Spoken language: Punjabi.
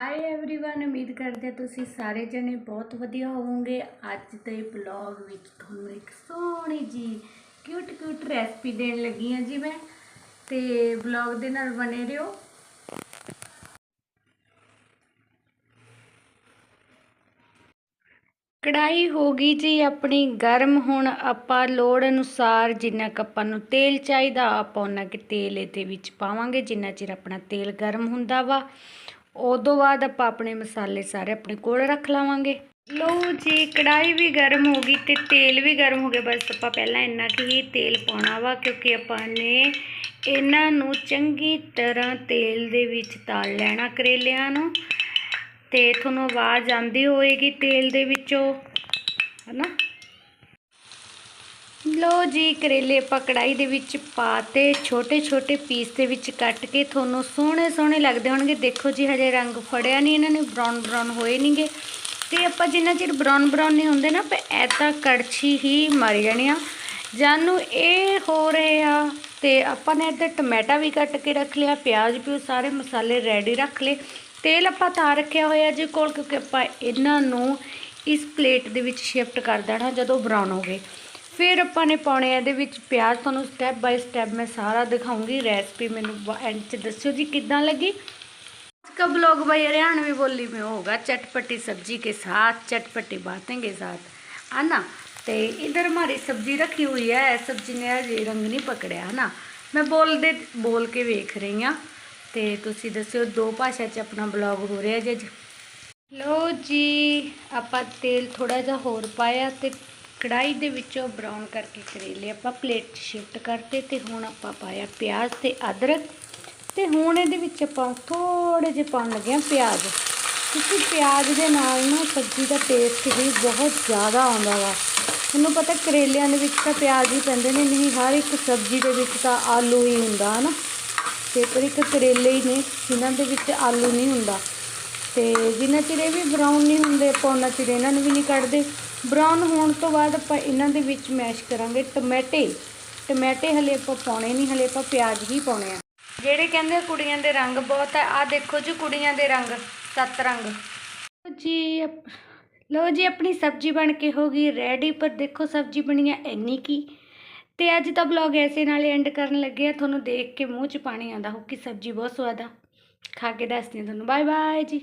ਹਾਈ एवरीवन ਉਮੀਦ ਕਰਦੇ ਹਾਂ ਤੁਸੀਂ ਸਾਰੇ ਜਣੇ ਬਹੁਤ ਵਧੀਆ ਹੋਵੋਗੇ ਅੱਜ ਦੇ ਬਲੌਗ ਵਿੱਚ ਤੁਹਾਨੂੰ ਇੱਕ ਸੋਹਣੀ ਜੀ ਕਿਊਟ ਕਿਊਟ ਰੈਸਪੀ ਦੇਣ ਲੱਗੀ ਹਾਂ ਜੀ ਮੈਂ ਤੇ ਬਲੌਗ ਦੇ ਨਾਲ ਬਣੇ ਰਹੋ ਕੜਾਈ ਹੋ ਗਈ ਜੀ ਆਪਣੀ ਗਰਮ ਹੁਣ ਆਪਾਂ ਲੋੜ ਅਨੁਸਾਰ ਜਿੰਨਾ ਕੁ ਆਪਾਂ ਨੂੰ ਤੇਲ ਚਾਹੀਦਾ ਆਪਾਂ ਉਹਨਾਂ ਕਿ ਤੇਲ ਇਹਦੇ ਵਿੱਚ ਪਾਵਾਂਗੇ ਜਿੰਨਾ ਚਿਰ ਆਪਣਾ ਤੇਲ ਗਰਮ ਹੁੰਦਾ ਵਾ ਉਦੋਂ ਬਾਅਦ ਆਪਾਂ ਆਪਣੇ ਮਸਾਲੇ ਸਾਰੇ ਆਪਣੇ ਕੋਲ ਰੱਖ ਲਾਵਾਂਗੇ। ਲਓ ਜੀ ਕੜਾਈ ਵੀ ਗਰਮ ਹੋ ਗਈ ਤੇ ਤੇਲ ਵੀ ਗਰਮ ਹੋ ਗਿਆ। ਬਸ ਆਪਾਂ ਪਹਿਲਾਂ ਇੰਨਾ ਕੁ ਹੀ ਤੇਲ ਪਾਉਣਾ ਵਾ, ਕਿਉਂਕਿ ਆਪਾਂ ਨੇ ਇਹਨਾਂ ਨੂੰ ਚੰਗੀ ਤਰ੍ਹਾਂ ਤੇਲ ਦੇ ਵਿੱਚ ਤਲ ਲੈਣਾ ਕਰੇਲਿਆਂ ਨੂੰ। ਤੇ ਤੁਹਾਨੂੰ ਆਵਾਜ਼ ਆਉਂਦੀ ਹੋਏਗੀ ਤੇਲ ਦੇ ਵਿੱਚੋਂ, ਹਨਾ? ਲੋ ਜੀ, ਕਰੇਲੇ ਆਪਾਂ ਕੜਾਈ ਦੇ ਵਿੱਚ ਪਾਤੇ ਛੋਟੇ ਛੋਟੇ ਪੀਸ ਦੇ ਵਿੱਚ ਕੱਟ ਕੇ ਤੁਹਾਨੂੰ ਸੋਹਣੇ ਸੋਹਣੇ ਲੱਗਦੇ ਹੋਣਗੇ। ਦੇਖੋ ਜੀ, ਹਜੇ ਰੰਗ ਫੜਿਆ ਨਹੀਂ ਇਹਨਾਂ ਨੇ, ਬਰਾਊਨ ਬਰਾਊਨ ਹੋਏ ਨਹੀਂਗੇ ਤੇ ਆਪਾਂ ਜਿੰਨਾ ਚਿਰ ਬਰਾਊਨ ਬਰਾਊਨ ਨਹੀਂ ਹੁੰਦੇ ਨਾ, ਆਪਾਂ ਐਦਾਂ ਕੜਛੀ ਹੀ ਮਾਰੀ ਜਾਣੀ ਆ। ਜਾਨੂੰ ਇਹ ਹੋ ਰਹੇ ਆ ਤੇ ਆਪਾਂ ਨੇ ਇੱਧਰ ਟਮਾਟਾ ਵੀ ਕੱਟ ਕੇ ਰੱਖ ਲਿਆ, ਪਿਆਜ਼ ਵੀ ਸਾਰੇ ਮਸਾਲੇ ਰੈਡੀ ਰੱਖ ਲਏ। ਤੇਲ ਆਪਾਂ ਤਾਂ ਰੱਖਿਆ ਹੋਇਆ ਜੀ ਕੋਲ, ਕਿਉਂਕਿ ਆਪਾਂ ਇਹਨਾਂ ਨੂੰ ਇਸ ਪਲੇਟ ਦੇ ਵਿੱਚ ਸ਼ਿਫਟ ਕਰ ਦੇਣਾ ਜਦੋਂ ਬਰਾਊਨ ਹੋ ਗਏ। ਫਿਰ ਆਪਾਂ ਨੇ ਪਾਉਣੇ ਇਹਦੇ ਵਿੱਚ ਪਿਆਜ਼ ਤੁਹਾਨੂੰ ਸਟੈਪ ਬਾਈ ਸਟੈਪ ਮੈਂ ਸਾਰਾ ਦਿਖਾਉਂਗੀ ਰੈਸਪੀ ਮੈਨੂੰ ਐਂਡ 'ਚ ਦੱਸਿਓ ਜੀ ਕਿੱਦਾਂ ਲੱਗੀ आज का ब्लॉग भाई हरियाणवी बोली में होगा चटपटी सब्जी के साथ चटपटी बातें के साथ है ना तो इधर हमारी सब्जी रखी हुई है सब्जी ने अजे रंग नहीं पकड़िया है ना मैं बोल दे बोल के वेख रही हाँ ਤੇ ਤੁਸੀਂ ਦੱਸਿਓ ਦੋ ਭਾਸ਼ਾ 'ਚ ਆਪਣਾ ਬਲੌਗ ਹੋ ਰਿਹਾ ਜੀ ਅੱਜ ਲੋ ਜੀ ਆਪਾਂ ਤੇਲ ਥੋੜਾ ਜਿਹਾ ਹੋਰ ਪਾਇਆ ਤੇ ਕੜਾਈ ਦੇ ਵਿੱਚੋਂ ਬਰਾਊਨ ਕਰਕੇ ਕਰੇਲੇ ਆਪਾਂ ਪਲੇਟ 'ਚ ਸ਼ਿਫਟ ਕਰਤੇ ਤੇ ਹੁਣ ਆਪਾਂ ਪਾਇਆ ਪਿਆਜ਼ ਤੇ ਅਦਰਕ ਤੇ ਹੁਣ ਇਹਦੇ ਵਿੱਚ ਆਪਾਂ ਥੋੜੇ ਜਿਹੇ ਪਾਉਣ ਲੱਗੇ ਆ ਪਿਆਜ਼। ਕਿਉਂਕਿ ਪਿਆਜ਼ ਦੇ ਨਾਲ ਨਾ ਸਬਜ਼ੀ ਦਾ ਟੇਸਟ ਵੀ ਬਹੁਤ ਜ਼ਿਆਦਾ ਆਉਂਦਾ ਵਾ। ਤੁਹਾਨੂੰ ਪਤਾ ਕਰੇਲਿਆਂ ਦੇ ਵਿੱਚ ਤਾਂ ਪਿਆਜ਼ ਹੀ ਪੈਂਦੇ ਨੇ, ਨਹੀਂ ਹਰ ਇੱਕ ਸਬਜ਼ੀ ਦੇ ਵਿੱਚ ਤਾਂ ਆਲੂ ਹੀ ਹੁੰਦਾ, ਹਨਾ। ਤੇ ਪਰ ਇੱਕ ਕਰੇਲੇ ਹੀ ਨੇ, ਜਿਨ੍ਹਾਂ ਦੇ ਵਿੱਚ ਆਲੂ ਨਹੀਂ ਹੁੰਦਾ। ਤੇ ਜਿੰਨਾ ਚਿਰ ਇਹ ਵੀ ਬਰਾਊਨ ਨਹੀਂ ਹੁੰਦੇ, ਆਪਾਂ ਉਹਨਾਂ ਚਿਰ ਇਹਨਾਂ ਨੂੰ ਵੀ ਨਹੀਂ ਕੱਢਦੇ। ਬਰਾਊਨ ਹੋਣ ਤੋਂ ਬਾਅਦ ਆਪਾਂ ਇਹਨਾਂ ਦੇ ਵਿੱਚ ਮੈਸ਼ ਕਰਾਂਗੇ ਟਮਾਟੇ। ਟਮਾਟੇ ਹਲੇ ਆਪਾਂ ਪਾਉਣੇ ਨਹੀਂ, ਹਲੇ ਆਪਾਂ ਪਿਆਜ਼ ਹੀ ਪਾਉਣੇ ਆ। ਜਿਹੜੇ ਕਹਿੰਦੇ ਕੁੜੀਆਂ ਦੇ ਰੰਗ ਬਹੁਤ ਹੈ ਆ ਦੇਖੋ ਜੀ ਕੁੜੀਆਂ ਦੇ ਰੰਗ, ਸੱਤ ਰੰਗ। ਲਓ ਜੀ, ਅਪ- ਲਓ ਜੀ, ਆਪਣੀ ਸਬਜ਼ੀ ਬਣ ਕੇ ਹੋ ਗਈ ਰੈਡੀ, ਪਰ ਦੇਖੋ ਸਬਜ਼ੀ ਬਣੀ ਆ ਇੰਨੀ ਕੀ। ਤੇ ਅੱਜ ਦਾ ਬਲੌਗ ਐਸੇ ਨਾਲ ਐਂਡ ਕਰਨ ਲੱਗੇ ਆ, ਤੁਹਾਨੂੰ ਦੇਖ ਕੇ ਮੂੰਹ 'ਚ ਪਾਣੀ ਆਉਂਦਾ ਹੋ ਕਿ ਸਬਜ਼ੀ ਬਹੁਤ ਸਵਾਦ ਆ। ਖਾ ਕੇ ਦੱਸਦੀ ਹਾਂ ਤੁਹਾਨੂੰ। ਬਾਏ ਬਾਏ ਜੀ।